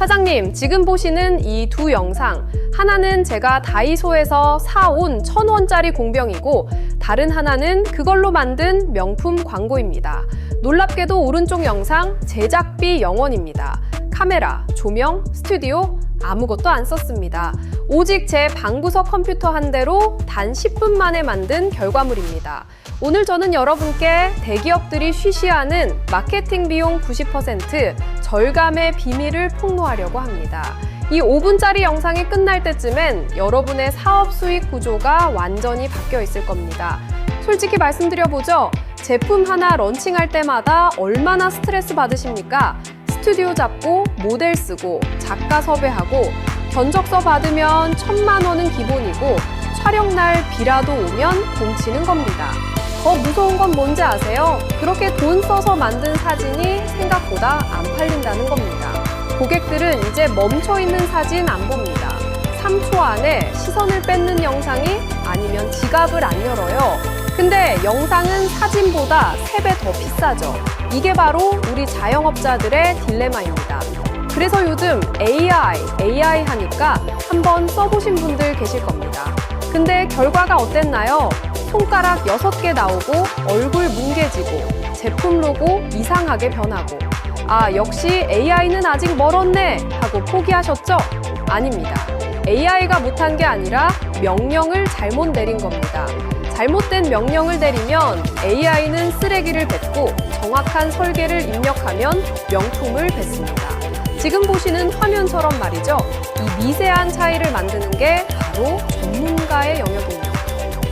사장님, 지금 보시는 이 두 영상, 하나는 제가 다이소에서 사온 천 원짜리 공병이고, 다른 하나는 그걸로 만든 명품 광고입니다. 놀랍게도 오른쪽 영상 제작비 0원입니다. 카메라, 조명, 스튜디오, 아무것도 안 썼습니다. 오직 제 방구석 컴퓨터 한 대로 단 10분 만에 만든 결과물입니다. 오늘 저는 여러분께 대기업들이 쉬쉬하는 마케팅 비용 90% 절감의 비밀을 폭로하려고 합니다. 이 5분짜리 영상이 끝날 때쯤엔 여러분의 사업 수익 구조가 완전히 바뀌어 있을 겁니다. 솔직히 말씀드려보죠. 제품 하나 런칭할 때마다 얼마나 스트레스 받으십니까? 스튜디오 잡고 모델 쓰고 작가 섭외하고 견적서 받으면 천만 원은 기본이고 촬영 날 비라도 오면 공치는 겁니다. 더 무서운 건 뭔지 아세요? 그렇게 돈 써서 만든 사진이 생각보다 안 팔린다는 겁니다. 고객들은 이제 멈춰 있는 사진 안 봅니다. 3초 안에 시선을 뺏는 영상이 아니면 지갑을 안 열어요. 근데 영상은 사진보다 3배 더 비싸죠. 이게 바로 우리 자영업자들의 딜레마입니다. 그래서 요즘 AI, AI 하니까 한번 써보신 분들 계실 겁니다. 근데 결과가 어땠나요? 손가락 6개 나오고 얼굴 뭉개지고 제품 로고 이상하게 변하고 아, 역시 AI는 아직 멀었네 하고 포기하셨죠? 아닙니다. AI가 못한 게 아니라 명령을 잘못 내린 겁니다. 잘못된 명령을 내리면 AI는 쓰레기를 뱉고 정확한 설계를 입력하면 명품을 뱉습니다. 지금 보시는 화면처럼 말이죠. 이 미세한 차이를 만드는 게 바로 전문가의 영역입니다.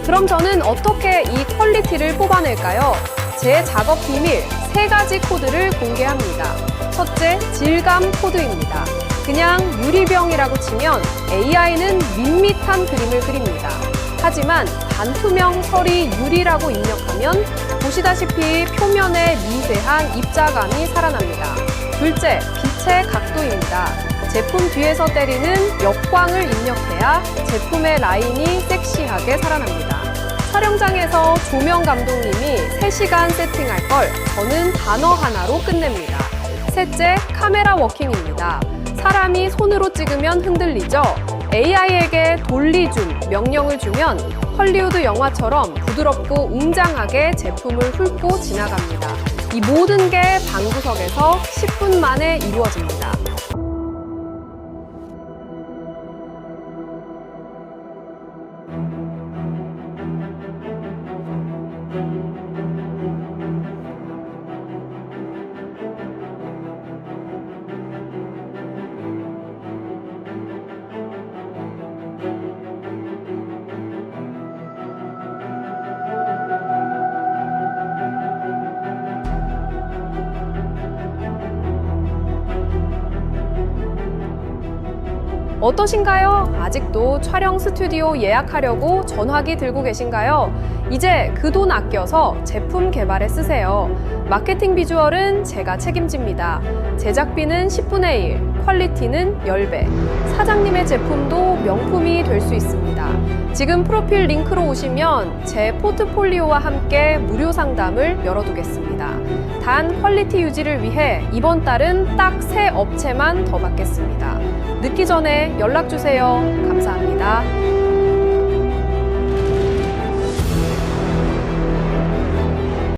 그럼 저는 어떻게 이 퀄리티를 뽑아낼까요? 제 작업 비밀 세 가지 코드를 공개합니다. 첫째, 질감 코드입니다. 그냥 유리병이라고 치면 AI는 밋밋한 그림을 그립니다. 하지만 반투명 설이 유리라고 입력하면 보시다시피 표면에 미세한 입자감이 살아납니다. 둘째, 빛의 각도입니다. 제품 뒤에서 때리는 역광을 입력해야 제품의 라인이 섹시하게 살아납니다. 촬영장에서 조명 감독님이 3시간 세팅할 걸 저는 단어 하나로 끝냅니다. 셋째, 카메라 워킹입니다. 사람이 손으로 찍으면 흔들리죠? AI에게 돌리줌 명령을 주면 헐리우드 영화처럼 부드럽고 웅장하게 제품을 훑고 지나갑니다. 이 모든 게 방구석에서 10분 만에 이루어집니다. 어떠신가요? 아직도 촬영 스튜디오 예약하려고 전화기 들고 계신가요? 이제 그 돈 아껴서 제품 개발에 쓰세요. 마케팅 비주얼은 제가 책임집니다. 제작비는 10분의 1, 퀄리티는 10배. 사장님의 제품도 명품이 될 수 있습니다. 지금 프로필 링크로 오시면 제 포트폴리오와 함께 무료 상담을 열어두겠습니다. 단 퀄리티 유지를 위해 이번 달은 딱 세 업체만 더 받겠습니다. 늦기 전에 연락 주세요. 감사합니다.